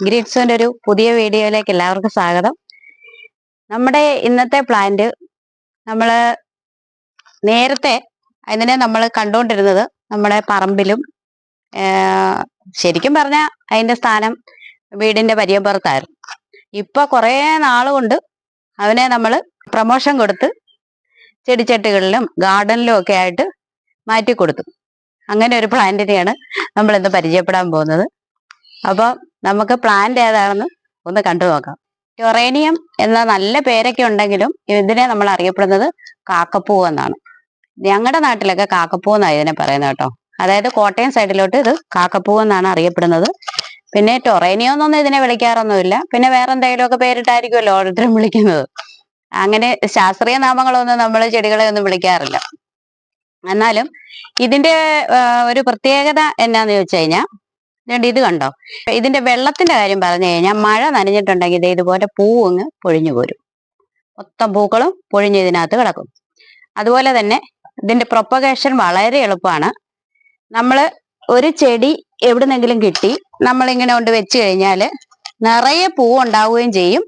ഗ്രീറ്റ്സോന്റെ ഒരു പുതിയ വീഡിയോയിലേക്ക് എല്ലാവർക്കും സ്വാഗതം. നമ്മുടെ ഇന്നത്തെ പ്ലാന്റ് നമ്മൾ നേരത്തെ അതിനെ നമ്മൾ കണ്ടുകൊണ്ടിരുന്നത് നമ്മുടെ പറമ്പിലും ശരിക്കും പറഞ്ഞ അതിന്റെ സ്ഥാനം വീടിന്റെ പരിയപ്പുറത്തായിരുന്നു ഇപ്പൊ കുറേ നാളുകൊണ്ട് അവനെ നമ്മൾ പ്രമോഷൻ കൊടുത്ത് ചെടിച്ചട്ടികളിലും ഗാർഡനിലും ഒക്കെ ആയിട്ട് മാറ്റി കൊടുത്തു അങ്ങനെ ഒരു പ്ലാന്റിനെയാണ് നമ്മൾ ഇന്ന് പരിചയപ്പെടാൻ പോകുന്നത്. അപ്പൊ നമുക്ക് പ്ലാന്റ് ഏതാണെന്ന് ഒന്ന് കണ്ടു നോക്കാം. ടൊറേനിയം എന്ന നല്ല പേരൊക്കെ ഉണ്ടെങ്കിലും ഇതിനെ നമ്മൾ അറിയപ്പെടുന്നത് കാക്കപ്പൂ എന്നാണ്. ഞങ്ങളുടെ നാട്ടിലൊക്കെ കാക്കപ്പൂ എന്നാണ് ഇതിനെ പറയുന്നത് കേട്ടോ. അതായത് കോട്ടയം സൈഡിലോട്ട് ഇത് കാക്കപ്പൂ എന്നാണ് അറിയപ്പെടുന്നത്. പിന്നെ ടൊറേനിയോ എന്നൊന്നും ഇതിനെ വിളിക്കാറൊന്നുമില്ല. പിന്നെ വേറെ എന്തെങ്കിലുമൊക്കെ പേരിട്ടായിരിക്കുമല്ലോ ഓരോരുത്തരും വിളിക്കുന്നത്. അങ്ങനെ ശാസ്ത്രീയ നാമങ്ങളൊന്നും നമ്മൾ ചെടികളെ ഒന്നും വിളിക്കാറില്ല. എന്നാലും ഇതിന്റെ ഒരു പ്രത്യേകത എന്നാന്ന് ചോദിച്ചു കഴിഞ്ഞാൽ ഇതുണ്ട് ഇത് കണ്ടോ? ഇതിന്റെ വെള്ളത്തിന്റെ കാര്യം പറഞ്ഞു കഴിഞ്ഞാൽ മഴ നനഞ്ഞിട്ടുണ്ടെങ്കിൽ ഇത് ഇതുപോലെ പൂവങ്ങ് പൊഴിഞ്ഞു പോരും. മൊത്തം പൂക്കളും പൊഴിഞ്ഞ് ഇതിനകത്ത് കിടക്കും. അതുപോലെ തന്നെ ഇതിന്റെ പ്രൊപ്പഗേഷൻ വളരെ എളുപ്പമാണ്. നമ്മൾ ഒരു ചെടി എവിടുന്നെങ്കിലും കിട്ടി നമ്മളിങ്ങനെ കൊണ്ട് വെച്ച് കഴിഞ്ഞാൽ നിറയെ പൂ ഉണ്ടാവുകയും ചെയ്യും.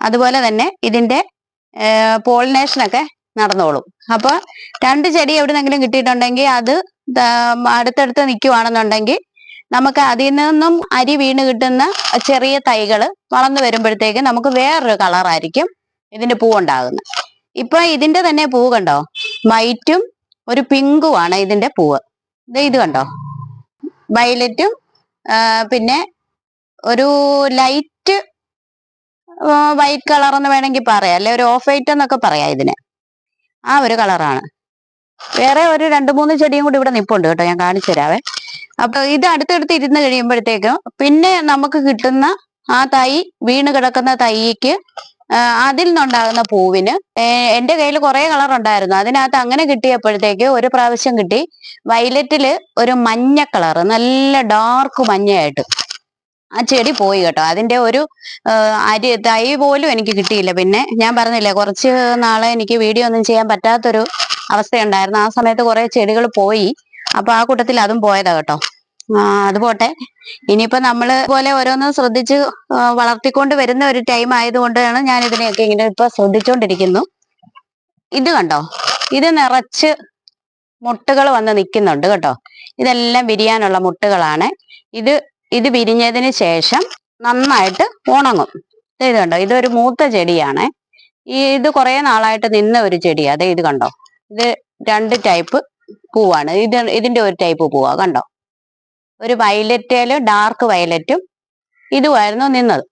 അതുപോലെ തന്നെ ഇതിന്റെ പോളിനേഷനൊക്കെ നടന്നോളും. അപ്പോൾ രണ്ട് ചെടി എവിടുന്നെങ്കിലും കിട്ടിയിട്ടുണ്ടെങ്കിൽ അത് അടുത്തടുത്ത് നിൽക്കുവാണെന്നുണ്ടെങ്കിൽ നമുക്ക് അതിൽ നിന്നും അരി വീണ് കിട്ടുന്ന ചെറിയ തൈകൾ വളർന്നു വരുമ്പോഴത്തേക്ക് നമുക്ക് വേറൊരു കളറായിരിക്കും ഇതിന്റെ പൂ ഉണ്ടാകുന്നത്. ഇപ്പൊ ഇതിന്റെ തന്നെ പൂ കണ്ടോ? വൈറ്റും ഒരു പിങ്കുമാണ് ഇതിന്റെ പൂവ് ഇത് ഇത് കണ്ടോ? വയലറ്റും പിന്നെ ഒരു ലൈറ്റ് വൈറ്റ് കളർ എന്ന് വേണമെങ്കിൽ പറയാം. അല്ലെ ഒരു ഓഫ് വൈറ്റ് എന്നൊക്കെ പറയാം ഇതിന്. ആ ഒരു കളറാണ് വേറെ ഒരു രണ്ട് മൂന്ന് ചെടിയും കൂടി ഇവിടെ നിപ്പുണ്ട് കേട്ടോ. ഞാൻ കാണിച്ചു തരാവേ അപ്പൊ ഇത് അടുത്തടുത്ത് ഇരുന്ന് കഴിയുമ്പോഴത്തേക്കും പിന്നെ നമുക്ക് കിട്ടുന്ന ആ തൈ വീണ് കിടക്കുന്ന തൈക്ക് അതിൽ നിന്നുണ്ടാകുന്ന പൂവിന് എന്റെ കയ്യിൽ കുറെ കളർ ഉണ്ടായിരുന്നു. അതിനകത്ത് അങ്ങനെ കിട്ടിയപ്പോഴത്തേക്ക് ഒരു പ്രാവശ്യം കിട്ടി. വയലറ്റിൽ ഒരു മഞ്ഞ കളർ നല്ല ഡാർക്ക് മഞ്ഞയായിട്ട്. ആ ചെടി പോയി കേട്ടോ. അതിന്റെ ഒരു അരി തൈ പോലും എനിക്ക് കിട്ടിയില്ല. പിന്നെ ഞാൻ പറഞ്ഞില്ലേ കുറച്ച് നാളെ എനിക്ക് വീഡിയോ ഒന്നും ചെയ്യാൻ പറ്റാത്തൊരു അവസ്ഥയുണ്ടായിരുന്നു. ആ സമയത്ത് കുറെ ചെടികൾ പോയി. അപ്പൊ ആ കൂട്ടത്തിൽ അതും പോയതാ കേട്ടോ. അത് പോട്ടെ. ഇനിയിപ്പോ നമ്മൾ പോലെ ഓരോന്നും ശ്രദ്ധിച്ച് വളർത്തിക്കൊണ്ട് വരുന്ന ഒരു ടൈം ആയതുകൊണ്ടാണ് ഞാൻ ഇതിനെയൊക്കെ ഇങ്ങനെ ഇപ്പൊ ശ്രദ്ധിച്ചുകൊണ്ടിരിക്കുന്നു ഇത് കണ്ടോ? ഇത് നിറച്ച് മുട്ടുകൾ വന്ന് നിൽക്കുന്നുണ്ട് കേട്ടോ. ഇതെല്ലാം വിരിയാനുള്ള മുട്ടുകളാണ്. ഇത് ഇത് വിരിഞ്ഞതിന് ശേഷം നന്നായിട്ട് ഉണങ്ങും. ഇത് കണ്ടോ? ഇതൊരു മൂത്ത ചെടിയാണ്. ഈ ഇത് കുറെ നാളായിട്ട് നിന്ന ഒരു ചെടിയാണ് അതെ ഇത് കണ്ടോ? ഇത് രണ്ട് ടൈപ്പ് പൂവാണ്. ഇത് ഇതിന്റെ ഒരു ടൈപ്പ് പൂവാ. കണ്ടോ? ഒരു വയലറ്റേൽ ഡാർക്ക് വയലറ്റും ഇതുമായിരുന്നു നിന്നത്.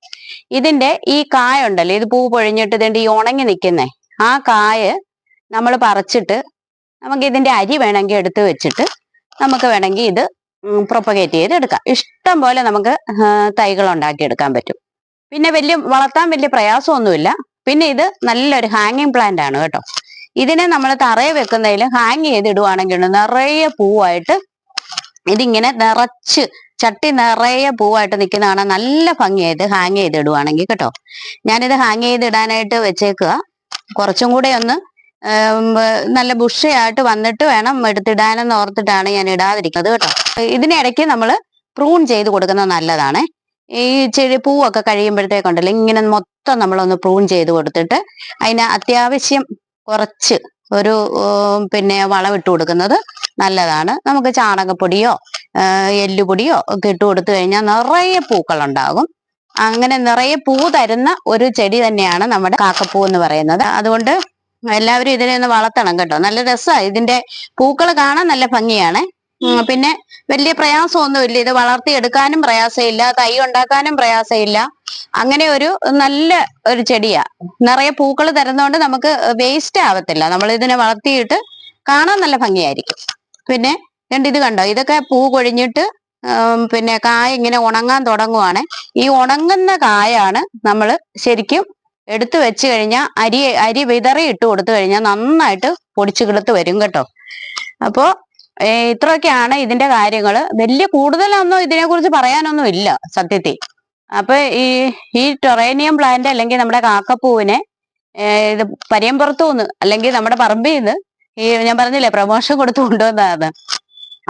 ഇതിന്റെ ഈ കായ ഉണ്ടല്ലോ ഇത് പൂ പൊഴിഞ്ഞിട്ട് ഇതിന്റെ ഈ ഉണങ്ങി നിൽക്കുന്നേ ആ കായ് നമ്മൾ പറിച്ചിട്ട് നമുക്ക് ഇതിന്റെ അരി വേണമെങ്കിൽ എടുത്ത് വെച്ചിട്ട് നമുക്ക് വേണമെങ്കിൽ ഇത് പ്രൊപ്പഗേറ്റ് ചെയ്ത് എടുക്കാം ഇഷ്ടം പോലെ നമുക്ക് തൈകൾ ഉണ്ടാക്കി എടുക്കാൻ പറ്റും. പിന്നെ വലിയ വളർത്താൻ വലിയ പ്രയാസമൊന്നുമില്ല. പിന്നെ ഇത് നല്ലൊരു ഹാങ്ങിങ് പ്ലാന്റ് ആണ് കേട്ടോ. ഇതിനെ നമ്മൾ തറയെ വെക്കുന്നതിൽ ഹാങ് ചെയ്തിടുവാണെങ്കിൽ നിറയെ പൂവായിട്ട് ഇതിങ്ങനെ നിറച്ച് ചട്ടി നിറയെ പൂവായിട്ട് നിൽക്കുന്നതാണ്. നല്ല ഭംഗിയായിട്ട് ഹാങ് ചെയ്തിടുവാണെങ്കിൽ കേട്ടോ. ഞാനിത് ഹാങ് ചെയ്തിടാനായിട്ട് വെച്ചേക്കുക കുറച്ചും കൂടെ ഒന്ന് നല്ല ബുഷയായിട്ട് വന്നിട്ട് വേണം എടുത്തിടാനെന്ന് ഓർത്തിട്ടാണ് ഞാൻ ഇടാതിരിക്കുന്നത് കേട്ടോ. ഇതിനിടയ്ക്ക് നമ്മൾ പ്രൂൺ ചെയ്ത് കൊടുക്കുന്നത് നല്ലതാണ്. ഈ ചെടി പൂവൊക്കെ കഴിയുമ്പോഴത്തേക്കുണ്ടല്ലോ ഇങ്ങനെ മൊത്തം നമ്മളൊന്ന് പ്രൂൺ ചെയ്ത് കൊടുത്തിട്ട് അതിന് അത്യാവശ്യം കുറച്ച് ഒരു പിന്നെ വളമിട്ട് കൊടുക്കുന്നത് നല്ലതാണ്. നമുക്ക് ചാണകപ്പൊടിയോ എല്ലുപൊടിയോ ഒക്കെ ഇട്ട് കൊടുത്തു കഴിഞ്ഞാൽ നിറയെ പൂക്കളുണ്ടാകും. അങ്ങനെ നിറയെ പൂ തരുന്ന ഒരു ചെടി തന്നെയാണ് നമ്മുടെ കാക്കപ്പൂ എന്ന് പറയുന്നത്. അതുകൊണ്ട് എല്ലാവരും ഇതിനെ ഒന്ന് വളർത്തണം കേട്ടോ. നല്ല രസമാണ് ഇതിന്റെ പൂക്കൾ കാണാൻ നല്ല ഭംഗിയാണ്. പിന്നെ വലിയ പ്രയാസമൊന്നുമില്ല. ഇത് വളർത്തിയെടുക്കാനും പ്രയാസമില്ല. തൈ ഉണ്ടാക്കാനും പ്രയാസമില്ല. അങ്ങനെ ഒരു നല്ല ഒരു ചെടിയാ. നിറയെ പൂക്കൾ തരുന്നതുകൊണ്ട് നമുക്ക് വേസ്റ്റ് ആവത്തില്ല. നമ്മൾ ഇതിനെ വളർത്തിയിട്ട് കാണാൻ നല്ല ഭംഗിയായിരിക്കും. പിന്നെ രണ്ട് ഇത് കണ്ടോ? ഇതൊക്കെ പൂ കൊഴിഞ്ഞിട്ട് പിന്നെ കായ ഇങ്ങനെ ഉണങ്ങാൻ തുടങ്ങുവാണ്. ഈ ഉണങ്ങുന്ന കായാണ് നമ്മൾ ശരിക്കും എടുത്തു വെച്ച് കഴിഞ്ഞാൽ അരി അരി വിതറി ഇട്ട് കൊടുത്തു കഴിഞ്ഞാൽ നന്നായിട്ട് പൊടിച്ചു കിളുത്ത് വരും കേട്ടോ. അപ്പോ ഏ, ഇത്രയൊക്കെയാണ് ഇതിന്റെ കാര്യങ്ങൾ. വലിയ കൂടുതലൊന്നും ഇതിനെ കുറിച്ച് പറയാനൊന്നും ഇല്ല സത്യത്തിൽ. അപ്പൊ ഈ ഈ ടൊറേനിയം പ്ലാന്റ് അല്ലെങ്കിൽ നമ്മുടെ കാക്കപ്പൂവിനെ ഇത് പരിയമ്പുറത്തു നിന്ന് അല്ലെങ്കിൽ നമ്മുടെ പറമ്പിൽ നിന്ന് ഈ ഞാൻ പറഞ്ഞില്ലേ പ്രമോഷൻ കൊടുത്തു കൊണ്ടുവന്നതാണ്.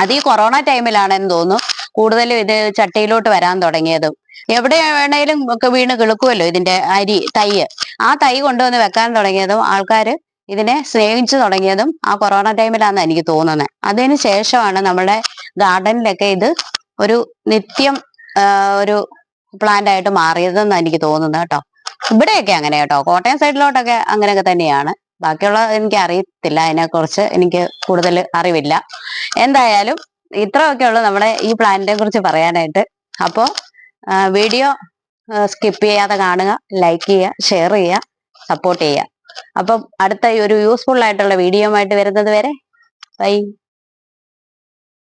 അത് ഈ കൊറോണ ടൈമിലാണെന്ന് തോന്നുന്നു. കൂടുതലും ഇത് ചട്ടിയിലോട്ട് വരാൻ തുടങ്ങിയതും. എവിടെ വേണേലും ഒക്കെ വീണ് കിളുക്കുമല്ലോ ഇതിന്റെ അരി തൈ ആ തൈ കൊണ്ടുവന്ന് വെക്കാൻ തുടങ്ങിയതും ആൾക്കാർ ഇതിനെ സ്നേഹിച്ചു തുടങ്ങിയതും ആ കൊറോണ ടൈമിലാണെന്ന് എനിക്ക് തോന്നുന്നത് അതിന് ശേഷമാണ് നമ്മുടെ ഗാർഡനിലൊക്കെ ഇത് ഒരു നിത്യം ഒരു പ്ലാന്റ് ആയിട്ട് മാറിയതെന്ന് എനിക്ക് തോന്നുന്നത് കേട്ടോ. ഇവിടെയൊക്കെ അങ്ങനെ കേട്ടോ. കോട്ടയം സൈഡിലോട്ടൊക്കെ അങ്ങനെയൊക്കെ തന്നെയാണ്. ബാക്കിയുള്ള എനിക്ക് അറിയത്തില്ല. അതിനെക്കുറിച്ച് എനിക്ക് കൂടുതൽ അറിവില്ല. എന്തായാലും ഇത്രയൊക്കെ ഉള്ളു നമ്മുടെ ഈ പ്ലാന്റിനെ കുറിച്ച് പറയാനായിട്ട്. അപ്പോൾ വീഡിയോ സ്കിപ്പ് ചെയ്യാതെ കാണുക ലൈക്ക് ചെയ്യുക ഷെയർ ചെയ്യുക സപ്പോർട്ട് ചെയ്യുക. അപ്പം അടുത്ത ഒരു യൂസ്ഫുൾ ആയിട്ടുള്ള വീഡിയോ ആയിട്ട് വരുന്നത് വരെ. ബൈ